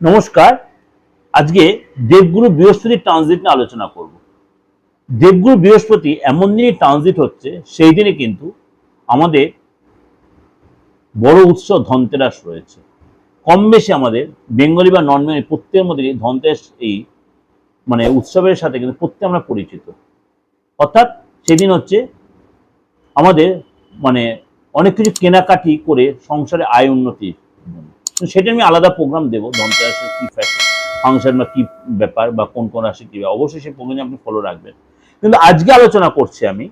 নমস্কার। আজকে দেবগুরু বৃহস্পতির ট্রানজিট নিয়ে আলোচনা করব। দেবগুরু বৃহস্পতি এমন দিনই ট্রানজিট হচ্ছে, সেই দিনে কিন্তু আমাদের বড় উৎসব ধনতেরাস রয়েছে। কম বেশি আমাদের বেঙ্গলি বা নন বেঙ্গলি প্রত্যেকের মধ্যে ধনতেরাস এই মানে উৎসবের সাথে কিন্তু প্রত্যেক আমরা পরিচিত। অর্থাৎ সেদিন হচ্ছে আমাদের মানে অনেক কিছু কেনাকাটি করে সংসারে আয় উন্নতি তো সেটা আমি আলাদা প্রোগ্রাম দেবো, ধনতেরাসের কী ফাংশন বা কী ব্যাপার বা কোন কোন রাশি কী অবশ্যই সেই প্রোগ্রামে আপনি ফলো রাখবেন। কিন্তু আজকে আলোচনা করছি আমি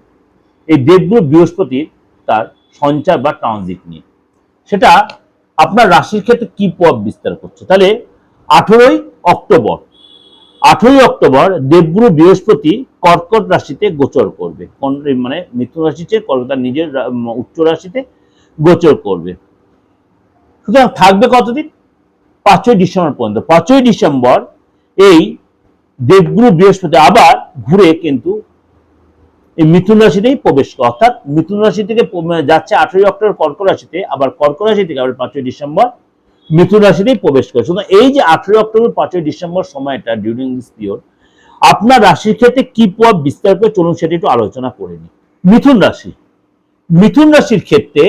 এই দেবগুরু বৃহস্পতির তার সঞ্চার বা ট্রানজিট নিয়ে। সেটা আপনার রাশির ক্ষেত্রে কি প্রভাব বিস্তার করছে? তাহলে আঠেরোই অক্টোবর আঠেরোই অক্টোবর দেবগুরু বৃহস্পতি কর্কট রাশিতে গোচর করবে। কোন- মানে মিথুন রাশিতে তার নিজের উচ্চ রাশিতে গোচর করবে। সুতরাং থাকবে কতদিন? পাঁচই ডিসেম্বর পর্যন্ত। পাঁচই ডিসেম্বর এই দেবগুরু বৃহস্পতি আবার ঘুরে কিন্তু এই মিথুন রাশিতেই প্রবেশ করে। অর্থাৎ মিথুন রাশি থেকে যাচ্ছে আঠেরোই অক্টোবর কর্ক রাশিতে, আবার কর্ক রাশি থেকে আবার পাঁচই ডিসেম্বর মিথুন রাশিতেই প্রবেশ করে। সুতরাং এই যে আঠেরোই অক্টোবর, পাঁচই ডিসেম্বর সময়টা ডিউরিং দিস পিরিয়ড আপনার রাশির ক্ষেত্রে কি প্রভাব বিস্তার করে চলুন সেটা একটু আলোচনা করে নিই। মিথুন রাশি। মিথুন রাশির ক্ষেত্রে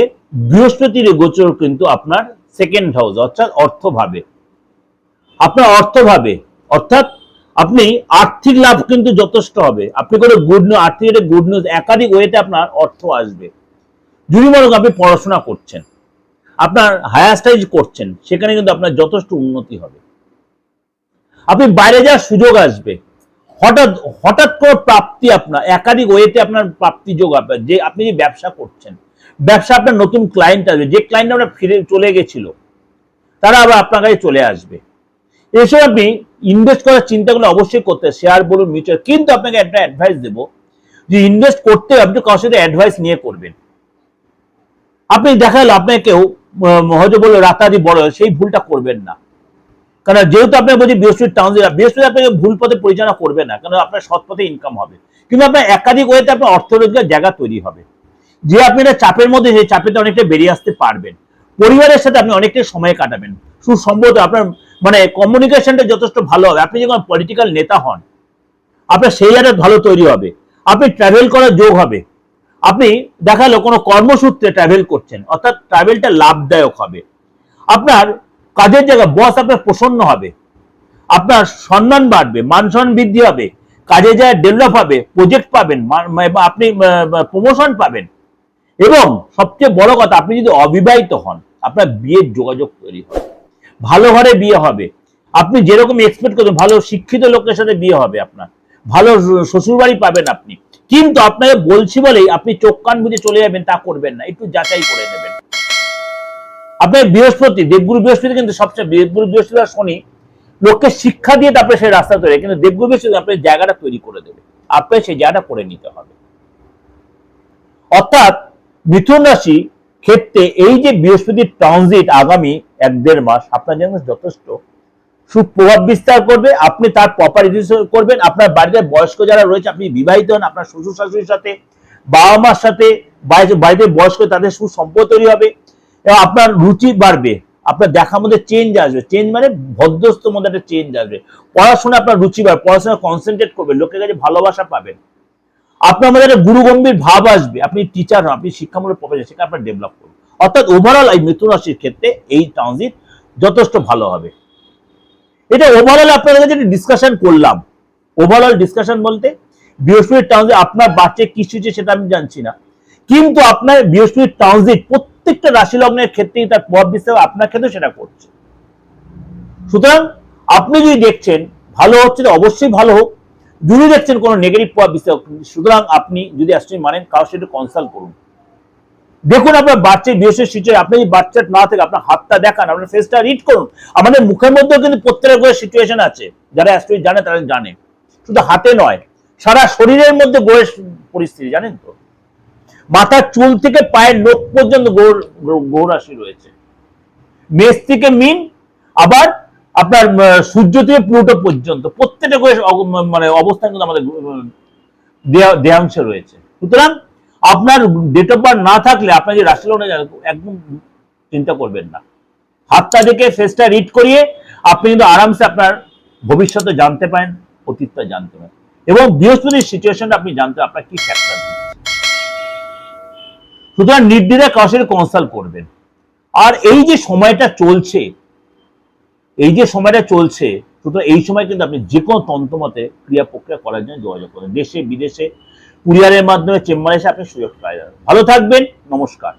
বৃহস্পতির গোচর কিন্তু আপনার সেকেন্ড হাউস অর্থাৎ অর্থভাবে। আপনার অর্থভাবে, অর্থাৎ আপনি আর্থিক লাভ কিন্তু যথেষ্ট হবে। আপনি কোনো গুড নিউজ আর্থিক একটা গুড নিউজ একাধিক ওয়েতে আপনার অর্থ আসবে। যদি মনে আপনি পড়াশোনা করছেন, আপনার হায়ার স্টাডিজ করছেন, সেখানে কিন্তু আপনার যথেষ্ট উন্নতি হবে। আপনি বাইরে যাওয়ার সুযোগ আসবে। হঠাৎ হঠাৎ করে প্রাপ্তি আপনার, একাধিক ওয়েতে আপনার প্রাপ্তি যোগ আপনার যে আপনি যে ব্যবসা করছেন ব্যবসা আপনার নতুন ক্লায়েন্ট আসবে, যে ক্লায়েন্ট আপনার ফিরে চলে গেছিল, তারা আবার আপনার কাছে চলে আসবে। এসব আপনি ইনভেস্ট করার চিন্তাগুলো অবশ্যই করতে শেয়ার বলুন মিউচুয়াল কিন্তু আপনাকে একটা অ্যাডভাইস দেবো, যে ইনভেস্ট করতে আপনি কারোর সাথে অ্যাডভাইস নিয়ে করবেন। আপনি দেখাল আপনাকে কেউ হয়তো বলল রাতারি বড়, সেই ভুলটা করবেন না। কারণ যেহেতু আপনার বলছি বৃহস্পতি টাউন বৃহস্পতি আপনাকে ভুল পথে পরিচালনা করবে না কারণ আপনার সৎ পথে ইনকাম হবে। কিন্তু আপনার একাধিক ওয়েতে আপনার অর্থ রোজগার জায়গা তৈরি হবে। যে আপনি একটা চাপের মধ্যে, সেই চাপেতে অনেকটা বেরিয়ে আসতে পারবেন। পরিবারের সাথে আপনি অনেকটা সময় কাটাবেন। সুসম্ভবত আপনার মানে কমিউনিকেশনটা যথেষ্ট ভালো হবে। আপনি যখন পলিটিক্যাল নেতা হন, আপনার সেই জায়গাটা ভালো তৈরি হবে। আপনি ট্রাভেল করার যোগ হবে। আপনি দেখাল কোনো কর্মসূত্রে ট্রাভেল করছেন, অর্থাৎ ট্রাভেলটা লাভদায়ক হবে। আপনার কাজের জায়গা বস আপনার প্রসন্ন হবে। আপনার সম্মান বাড়বে মান সম্মান বৃদ্ধি হবে। কাজে যায় ডেভেলপ হবে প্রজেক্ট পাবেন আপনি প্রমোশন পাবেন। এবং সবচেয়ে বড় কথা, আপনি যদি অবিবাহিত হন, আপনার বিয়ের যোগাযোগ তৈরি হবে। ভালো ঘরে বিয়ে হবে। আপনি যেরকম এক্সপেক্ট করছেন, ভালো শিক্ষিত লোকের সাথে বিয়ে হবে আপনার। ভালো শ্বশুর বাড়ি পাবেন আপনি। কিন্তু আপনাকে বলছি বলেই আপনি চোখ কান বুঝে চলে যাবেন, তা করবেন না। একটু যাচাই করে নেবেন। আপনার বৃহস্পতি, দেবগুরু বৃহস্পতি কিন্তু সবচেয়ে, দেবগুরু বৃহস্পতি আর শনি লোককে শিক্ষা দিয়ে তারপরে সেই রাস্তা তৈরি। কিন্তু দেবগুরু বৃহস্পতি আপনার জায়গাটা তৈরি করে দেবে। আপনার সেই জায়গাটা করে নিতে হবে। অর্থাৎ মিথুন রাশি ক্ষেত্রে এই যে বৃহস্পতির ট্রানজিট আগামী এক দেড় মাস, আপনার জন্য যথেষ্ট। সুপ্রভাব বিস্তার করবে, আপনি তার প্রপার করবেন। আপনার বাড়িতে বয়স্ক যারা রয়েছে, আপনি বিবাহিত হন, আপনার শ্বশুর শাশুড়ির সাথে বাবা মার সাথে, বাড়িতে বয়স্ক, তাদের সুসম্পর্ক তৈরি হবে এবং আপনার রুচি বাড়বে, আপনার দেখার মধ্যে চেঞ্জ আসবে। চেঞ্জ মানে ভদ্রস্ত মধ্যে একটা চেঞ্জ আসবে। পড়াশোনা আপনার রুচি বাড়বে পড়াশোনা কনসেন্ট্রেট করবে, লোকের কাছে ভালোবাসা পাবেন। আপনার মধ্যে একটা গুরু গম্ভীর ভাব আসবে। আপনি টিচার হন, আপনি শিক্ষামূলক প্রফেশন সেটা আপনার ডেভেলপ করবেন অর্থাৎ ওভারঅল এই মিথুন রাশির ক্ষেত্রে এই ট্রানজিট যথেষ্ট ভালো হবে। এটা ওভারঅল আপনাদের কাছে ডিসকাশন করলাম। ওভারঅল ডিসকাশন বলতে বৃহস্পতির ট্রানজিট আপনার বাচ্চা কি হচ্ছে সেটা আমি জানছি না। কিন্তু আপনার বৃহস্পতির ট্রানজিট প্রত্যেকটা রাশি লগ্নের ক্ষেত্রেই তার প্রভাব বিস্তার আপনার ক্ষেত্রে সেটা করছে। সুতরাং আপনি যদি দেখছেন ভালো হচ্ছে অবশ্যই ভালো হোক। যদি দেখছেন কোনো নেগেটিভ প্রভাব বিস্তার সুতরাং আপনি যদি অ্যাস্ট্রোলজি মানেন কারোর সাথে কনসাল্ট করুন। দেখুন আপনার বাচ্চার বিশেষ সিচুয়েশন আপনি যদি বাচ্চার না থেকে, আপনার হাতটা দেখান, আপনার ফেসটা রিড করুন। আমাদের মুখের মধ্যেও কিন্তু প্রত্যেকের গ্রহের সিচুয়েশন আছে। যারা অ্যাস্ট্রোলজি জানে, তারা জানে। শুধু হাতে নয়, সারা শরীরের মধ্যে গ্রহের পরিস্থিতি, জানেন তো? মাথার চুল থেকে পায়ের নখ পর্যন্ত গ্রহ গ্রহ রাশি রয়েছে। মেষ থেকে মিন, আবার আপনার সূর্য থেকে প্লুটো পর্যন্ত, প্রত্যেকটা গ্রহের মানে অবস্থান কিন্তু আমাদের দেহাংশে রয়েছে। সুতরাং আপনার ডেট অফ বার্থ না থাকলে আপনার যে রাশি একদম চিন্তা করবেন না। হাতটা দেখে ফেসটা রিড করিয়ে আপনি কিন্তু আরামসে আপনার ভবিষ্যতে জানতে পারেন, অতীতটা জানতে পারেন। এবং বৃহস্পতির সিচুয়েশনটা আপনি জানতে আপনার কি ফ্যাক্টর সুতরাং কারোর সাথে কনসাল্ট করবেন। আর এই যে সময়টা চলছে এই যে সময়টা চলছে, সুতরাং এই সময় কিন্তু আপনি যে কোনো তন্ত্রমতে ক্রিয়া প্রক্রিয়া করার জন্য যোগাযোগ করেন। দেশে, বিদেশে, কুরিয়ারের মাধ্যমে চেম্বারে এসে আপনি সুযোগ পাই যাবেন ভালো থাকবেন, নমস্কার।